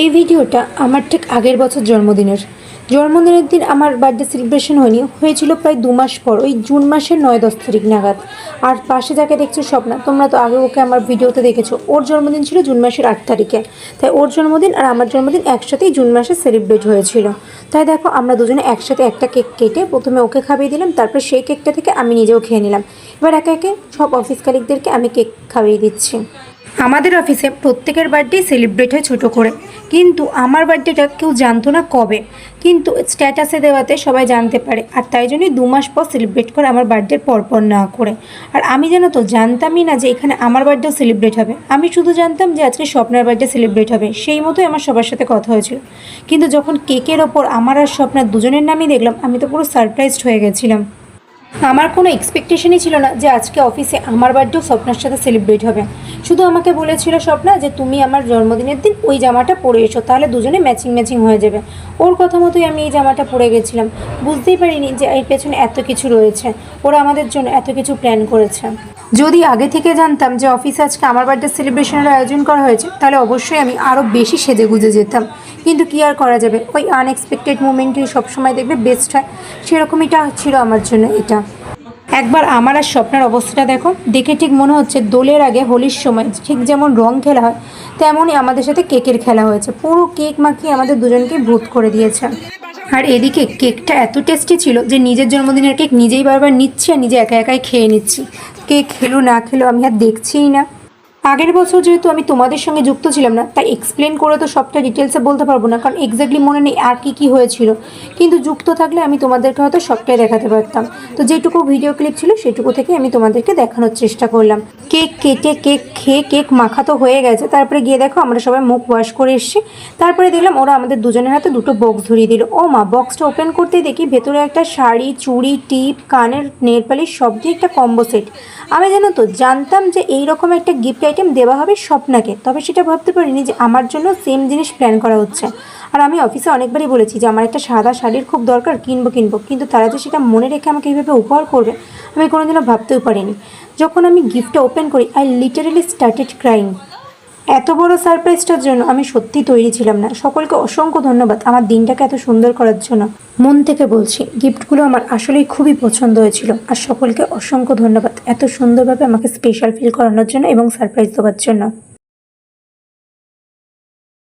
এই ভিডিওটা আমার ঠিক আগের বছর জন্মদিনের। জন্মদিনের দিন আমার বার্থডে সেলিব্রেশন হয়নি, হয়েছিল প্রায় দু মাস পর, ওই জুন মাসের নয় দশ তারিখ নাগাদ। আর পাশে যাকে দেখছ স্বপ্না, তোমরা তো আগে ওকে আমার ভিডিওতে দেখেছ, ওর জন্মদিন ছিল জুন মাসের আট তারিখে। তাই ওর জন্মদিন আর আমার জন্মদিন একসাথেই জুন মাসে সেলিব্রেট হয়েছিল। তাই দেখো, আমরা দুজনে একসাথে একটা কেক কেটে প্রথমে ওকে খাইয়ে দিলাম, তারপর সেই কেকটা থেকে আমি নিজেও খেয়ে নিলাম। এবার একে একে সব অফিস কালিকদেরকে আমি কেক খাইয়ে দিচ্ছি। আমাদের অফিসে প্রত্যেকের বার্থডে সেলিব্রেট হয় ছোটো করে। কিন্তু আমার বার্থডেটা কেউ জানতো না কবে। কিন্তু স্ট্যাটাসে দেওয়াতে সবাই জানতে পারে। আর তাই জন্যই দু মাস পর সেলিব্রেট করে আমার বার্থডের পরপর না করে। আর আমি জানো তো জানতামই না যে এখানে আমার বার্থডেও সেলিব্রেট হবে। আমি শুধু জানতাম যে আজকে স্বপ্নার বার্থডে সেলিব্রেট হবে। সেই মতোই আমার সবার সাথে কথা হয়েছিল। কিন্তু যখন কেকের ওপর আমার আর স্বপ্নার দুজনের নামই দেখলাম, আমি তো পুরো সারপ্রাইজড হয়ে গেছিলাম। আমার কোনো এক্সপেকটেশনই ছিল না যে আজকে অফিসে আমার বার্থডেও স্বপ্নার সাথে সেলিব্রেট হবে। শুধু আমাকে বলেছিল স্বপ্না যে তুমি আমার জন্মদিনের দিন ওই জামাটা পরে এসো, তাহলে দুজনে ম্যাচিং ম্যাচিং হয়ে যাবে। ওর কথা মতোই আমি এই জামাটা পরে গেছিলাম। বুঝতেই পারিনি যে এর পেছনে এত কিছু রয়েছে। ওরা আমাদের জন্য এত কিছু প্ল্যান করেছে। যদি আগে থেকে জানতাম যে অফিসে আজকে আমার বার্থডে সেলিব্রেশনের আয়োজন করা হয়েছে, তাহলে অবশ্যই আমি আরও বেশি সেজে গুজে যেতাম। কিন্তু কি আর করা যাবে? ওই আনএক্সপেক্টেড মুমেন্টই সবসময় দেখবে বেস্ট হয়। সেরকমইটা ছিল আমার জন্য এটা। একবার আমার আর স্বপ্নের অবস্থাটা দেখো। দেখে ঠিক মনে হচ্ছে দোলের আগে, হোলির সময় ঠিক যেমন রং খেলা হয়, তেমনই আমাদের সাথে কেকের খেলা হয়েছে। পুরো কেক মাখিয়ে আমাদের দুজনকে ভূত করে দিয়েছে। আর এদিকে কেকটা এত টেস্টি ছিল যে নিজের জন্মদিনের কেক নিজেই বারবার নিচ্ছি আর নিজে একা একাই খেয়ে নিচ্ছি। কেক খেলো না খেলো আমি আর দেখছিই না। আগের বছর যেহেতু আমি তোমাদের সঙ্গে যুক্ত ছিলাম না, তাই এক্সপ্লেন করে তো সবটা ডিটেলসে বলতে পারব না, কারণ এক্স্যাক্টলি মনে নেই আর কি কি হয়েছিল। কিন্তু যুক্ত থাকলে আমি তোমাদেরকে হয়তো সবটাই দেখাতে পারতাম। তো যেটুকু ভিডিও ক্লিপ ছিল সেটুকু থেকে আমি তোমাদেরকে দেখানোর চেষ্টা করলাম। কেক কেটে, কেক খেয়ে, কেক মাখা তো হয়ে গেছে। তারপরে গিয়ে দেখো আমরা সবাই মুখ ওয়াশ করে এসেছি। তারপরে দেখলাম ওরা আমাদের দুজনের হাতে দুটো বক্স ধরিয়ে দিল। ও মা বক্সটা ওপেন করতেই দেখি ভেতরে একটা শাড়ি, চুড়ি, টিপ, কানের, নেল পালিশ সব দিয়ে একটা কম্বো সেট আমি জানো তো, জানতাম যে এই রকম একটা গিফট আইটেম দেওয়া হবে স্বপ্নাকে। তবে সেটা ভাবতে পারিনি যে আমার জন্য সেম জিনিস প্ল্যান করা হচ্ছে। আর আমি অফিসে অনেকবারই বলেছি যে আমার একটা সাদা শাড়ির খুব দরকার, কিনবো কিনবো। কিন্তু তারা যে সেটা মনে রেখে আমাকে এইভাবে উপহার করবে, আমি কোনোদিনও ভাবতেও পারিনি। যখন আমি গিফটটা ওপেন করি আই লিটারেলি স্টার্টেড ক্রাইং এত বড় সারপ্রাইজটার জন্য আমি সত্যি তৈরি ছিলাম না। সকলকে অসংখ্য ধন্যবাদ আমার দিনটাকে এত সুন্দর করার জন্য। মন থেকে বলছি, গিফটগুলো আমার আসলেই খুবই পছন্দ হয়েছিল। আর সকলকে অসংখ্য ধন্যবাদ এত সুন্দরভাবে আমাকে স্পেশাল ফিল করানোর জন্য এবং সারপ্রাইজ দেওয়ার জন্য।